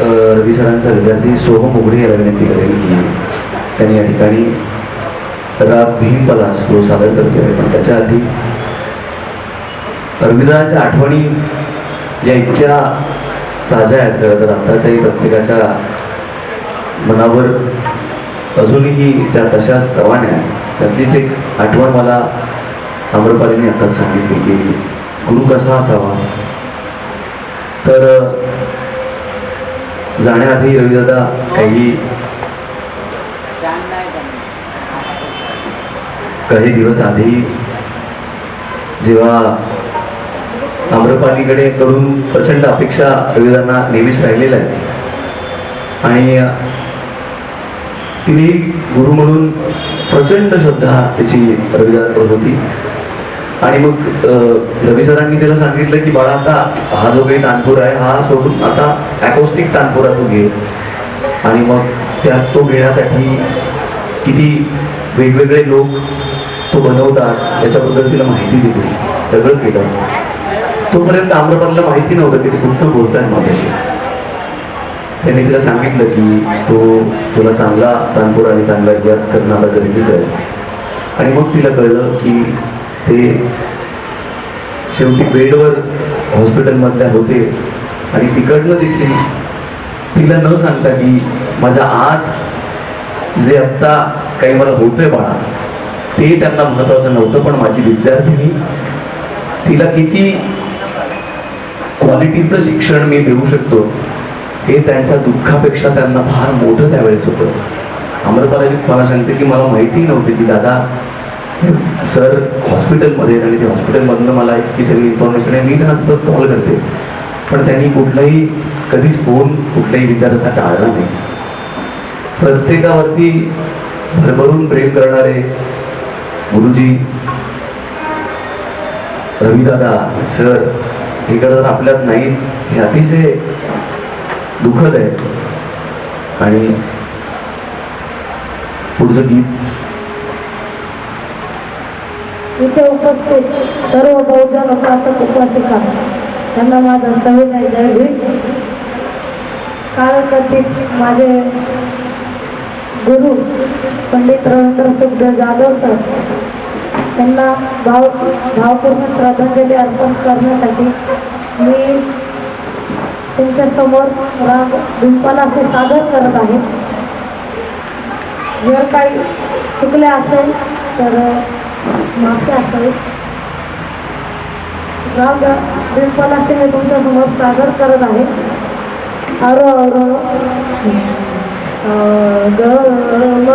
रवी सरांचा विद्यार्थी सोहम उघडे याला विनंती करेल की त्यांनी या ठिकाणी राग भीमपलास तो सादर करतोय. पण त्याच्या आधी रवींद्राच्या आठवणी या इतक्या ताज्या आहेत खरं तर. आत्ताच्याही प्रत्येकाच्या मनावर अजूनही त्या तशाच रवाने आहेत. त्यातलीच एक आठवण मला आम्रपालीने आत्ताच सांगितली की गुरु कसा असावा? तर जाण्याआधी रविदादा काही काही दिवस आधी जेव्हा आम्रपालीकडे करून प्रचंड अपेक्षा रविदांना नेहमीच राहिलेल्या आहेत. आणि तिने गुरु म्हणून प्रचंड श्रद्धा त्याची रविदांवर होती. आणि मग रवी सरांनी त्याला सांगितलं की बाळा आता हा जो काही तानपूर आहे हा सोडून आता ॲकोस्टिक तानपुरा तू घे. आणि मग त्यात तो घेण्यासाठी किती वेगवेगळे लोक तो बनवतात याच्याबद्दल तिला माहिती दिली. सगळं केलं. तोपर्यंत आम्रपालला माहिती नव्हतं की ते कुठं बोलतायत माझ्याशी. त्यांनी तिला सांगितलं की तो तुला चांगला तानपूर आणि चांगला रियाज करणं आता गरजेचं आहे. आणि मग तिला कळलं की ते शेवटी बेडवर हॉस्पिटलमधल्या होते. आणि तिकडनं देखील तिला न सांगता की माझ्या आत जे आत्ता काही मला होतंय बाळा ते त्यांना महत्वाचं नव्हतं पण माझी विद्यार्थिनी तिला किती क्वालिटीचं शिक्षण मी देऊ शकतो हे त्यांच्या दुःखापेक्षा त्यांना फार मोठं त्यावेळेस होतं. अमृताला मला सांगते की मला माहिती नव्हती की दादा सर हॉस्पिटलमध्ये आणि ते हॉस्पिटलमधनं मला इतकी सगळी इन्फॉर्मेशन आहे. मी त्यांना सतत कॉल करते. पण त्यांनी कुठलाही कधीच फोन कुठल्याही विद्यार्थ्याचा टाळला नाही. प्रत्येकावरती भरभरून प्रेम करणारे गुरुजी रविदादा सर हे करत आपल्यात नाहीत. हे अतिशय दुःखद आहे. आणि पुढचं गीत इथे उपस्थित सर्व बहुजन उपासक उपासिका त्यांना माझा सविनय जय भीम कालकथित माझे गुरु पंडित रवींद्र सुखदेव जाधव सर त्यांना भाव भावपूर्ण श्रद्धांजली अर्पण करण्यासाठी मी तुमच्यासमोर राग असे सादर करत आहे. जर काही चुकले असेल तर माफी असावी राग असे मी तुमच्यासमोर सादर करत आहे. अरो अरो. गम